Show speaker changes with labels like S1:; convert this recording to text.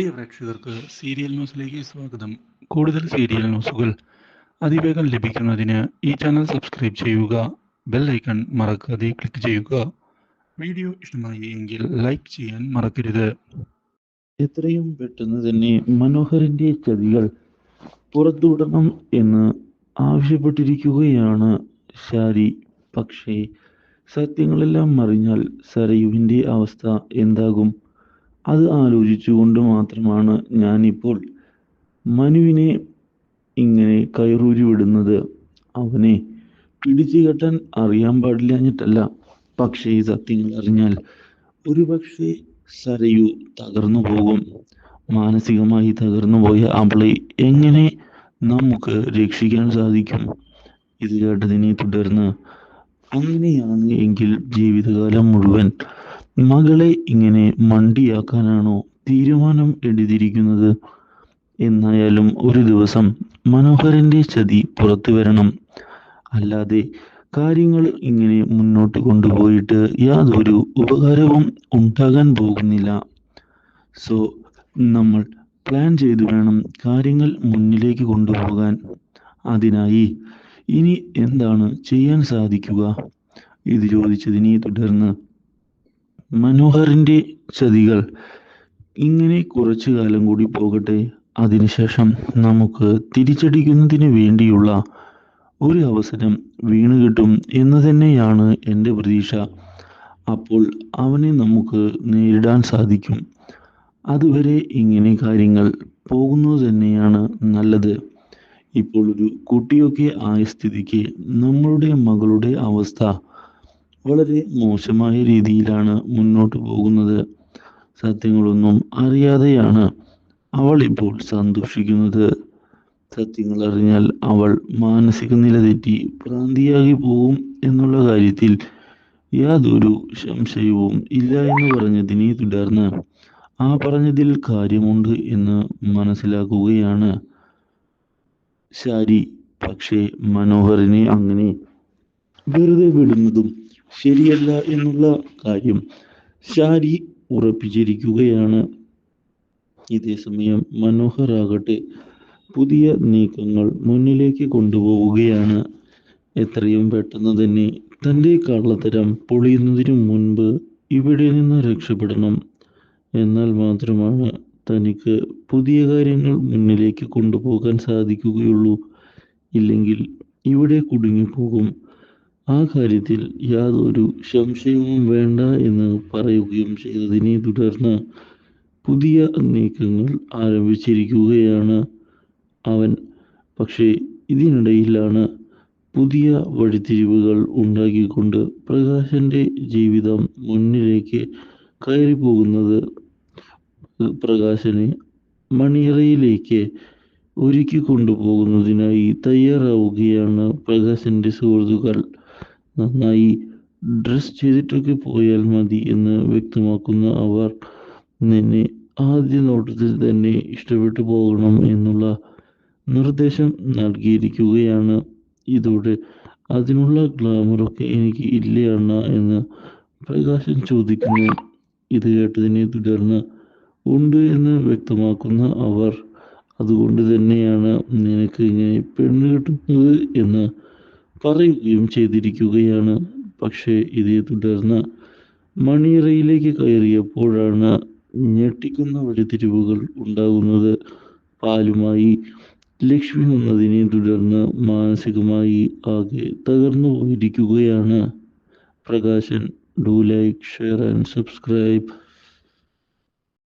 S1: പ്രിയ പ്രേക്ഷകർക്ക് സീരിയൽ ന്യൂസിലേക്ക് സ്വാഗതം. കൂടുതൽ സീരിയൽ ന്യൂസുകൾ അതിവേഗം ലഭിക്കുന്നതിന് ഈ ചാനൽ സബ്സ്ക്രൈബ് ചെയ്യുക ബെൽ ഐക്കൺ മറക്കാതെ ക്ലിക്ക് ചെയ്യുക. വീഡിയോ ഇഷ്ടമായി എങ്കിൽ ലൈക്ക് ചെയ്യാൻ മറക്കരുത്.
S2: എത്രയും പെട്ടെന്ന് തന്നെ മനോഹറിന്റെ ചതികൾ പുറത്തുവിടണം എന്ന് ആവശ്യപ്പെട്ടിരിക്കുകയാണ് ഷാരി. പക്ഷേ സത്യങ്ങളെല്ലാം അറിഞ്ഞാൽ സരയുവിന്റെ അവസ്ഥ എന്താകും? അത് ആലോചിച്ചുകൊണ്ട് മാത്രമാണ് ഞാനിപ്പോൾ മനുവിനെ ഇങ്ങനെ കയറൂരി വിടുന്നത്. അവനെ പിടിച്ചു കെട്ടാൻ അറിയാൻ പാടില്ലാഞ്ഞിട്ടല്ല പക്ഷേ ഈ സത്യങ്ങൾ അറിഞ്ഞാൽ ഒരുപക്ഷെ സരയു തകർന്നു പോകും. മാനസികമായി തകർന്നു പോയ അവളെ എങ്ങനെ നമുക്ക് രക്ഷിക്കാൻ സാധിക്കും? ഇത് കേട്ടതിനെ തുടർന്ന് അങ്ങനെയാണ് എങ്കിൽ ജീവിതകാലം മുഴുവൻ മകളെ ഇങ്ങനെ മണ്ടിയാക്കാനാണോ തീരുമാനം എടുത്തിരിക്കുന്നത്? എന്നായാലും ഒരു ദിവസം മനോഹരന്റെ ചതി പുറത്തു വരണം. അല്ലാതെ കാര്യങ്ങൾ ഇങ്ങനെ മുന്നോട്ട് കൊണ്ടുപോയിട്ട് യാതൊരു ഉപകാരവും ഉണ്ടാകാൻ പോകുന്നില്ല. സോ നമ്മൾ പ്ലാൻ ചെയ്തു വേണം കാര്യങ്ങൾ മുന്നിലേക്ക് കൊണ്ടുപോകാൻ. അതിനായി ഇനി എന്താണ് ചെയ്യാൻ സാധിക്കുക? ഇത് ചോദിച്ചതിനെ തുടർന്ന് മനോഹറിന്റെ ചതികൾ. ഇങ്ങനെ കുറച്ചു കാലം കൂടി പോകട്ടെ. അതിനുശേഷം നമുക്ക് തിരിച്ചടിക്കുന്നതിന് വേണ്ടിയുള്ള ഒരു അവസരം വീണ് കിട്ടും എന്ന് തന്നെയാണ് എന്റെ പ്രതീക്ഷ. അപ്പോൾ അവനെ നമുക്ക് നേരിടാൻ സാധിക്കും. അതുവരെ ഇങ്ങനെ കാര്യങ്ങൾ പോകുന്നത് തന്നെയാണ് നല്ലത്. ഇപ്പോൾ ഒരു കുട്ടിയൊക്കെ ആയ സ്ഥിതിക്ക് നമ്മളുടെ മകളുടെ അവസ്ഥ വളരെ മോശമായ രീതിയിലാണ് മുന്നോട്ട് പോകുന്നത്. സത്യങ്ങളൊന്നും അറിയാതെയാണ് അവൾ ഇപ്പോൾ സന്തോഷിക്കുന്നത്. സത്യങ്ങൾ അറിഞ്ഞാൽ അവൾ മാനസിക നില തെറ്റി ഭ്രാന്തിയാകി പോകും എന്നുള്ള കാര്യത്തിൽ യാതൊരു സംശയവും ഇല്ല എന്ന് പറഞ്ഞതിനെ തുടർന്ന് ആ പറഞ്ഞതിൽ കാര്യമുണ്ട് എന്ന് മനസ്സിലാക്കുകയാണ്. ശാരി പക്ഷേ മനോഹറിനെ അങ്ങനെ വെറുതെ വിടുന്നതും ശരിയല്ല എന്നുള്ള കാര്യം ഷാരി ഉറപ്പിച്ചിരിക്കുകയാണ്. ഇതേ സമയം മനോഹർ ആകട്ടെ പുതിയ നീക്കങ്ങൾ മുന്നിലേക്ക് കൊണ്ടുപോവുകയാണ്. എത്രയും പെട്ടെന്ന് തന്നെ തന്റെ കള്ളത്തരം പൊളിയുന്നതിനു മുൻപ് ഇവിടെ നിന്ന് രക്ഷപ്പെടണം. എന്നാൽ മാത്രമാണ് തനിക്ക് പുതിയ കാര്യങ്ങൾ മുന്നിലേക്ക് കൊണ്ടുപോകാൻ സാധിക്കുകയുള്ളൂ. ഇല്ലെങ്കിൽ ഇവിടെ കുടുങ്ങിപ്പോകും. ആ കാര്യത്തിൽ യാതൊരു സംശയവും വേണ്ട എന്ന് പറയുകയും ചെയ്തതിനെ തുടർന്ന് പുതിയ നീക്കങ്ങൾ ആരംഭിച്ചിരിക്കുകയാണ്. അവൻ പക്ഷേ ഇതിനിടയിലാണ് പുതിയ വഴിത്തിരിവുകൾ ഉണ്ടാക്കിക്കൊണ്ട് പ്രകാശന്റെ ജീവിതം മുന്നിലേക്ക് കയറി പോകുന്നത് പ്രകാശനെ മണിയറയിലേക്ക് ഒരുക്കി കൊണ്ടുപോകുന്നതിനായി തയ്യാറാവുകയാണ് പ്രകാശന്റെ സുഹൃത്തുക്കൾ. നന്നായി ഡ്രസ് ചെയ്തിട്ടൊക്കെ പോയാൽ മതി എന്ന് വ്യക്തമാക്കുന്ന അവർ നിന്നെ ആദ്യ നോട്ടത്തിൽ തന്നെ ഇഷ്ടപ്പെട്ടു പോകണം എന്നുള്ള നിർദ്ദേശം നൽകിയിരിക്കുകയാണ്. ഇതോടെ അതിനുള്ള ഗ്ലാമറൊക്കെ എനിക്ക് ഇല്ല അണ്ണ എന്ന് പ്രകാശൻ ചോദിക്കുന്നു. ഇത് കേട്ടതിനെ തുടർന്ന് ഉണ്ട് എന്ന് വ്യക്തമാക്കുന്ന അവർ അതുകൊണ്ട് തന്നെയാണ് നിനക്ക് ഇങ്ങനെ പെണ്ണ് കിട്ടുന്നത് എന്ന് പറയുകയും ചെയ്തിരിക്കുകയാണ്. പക്ഷേ ഇതേ തുടർന്ന് മണിയറയിലേക്ക് കയറിയപ്പോഴാണ് ഞെട്ടിക്കുന്ന വഴിതിരിവുകൾ ഉണ്ടാകുന്നത്. പാലുമായി ലക്ഷ്മി വന്നതിനെ തുടർന്ന് മാനസികമായി ആകെ തകർന്നു പോയിരിക്കുകയാണ്. Prakashan do like share and subscribe.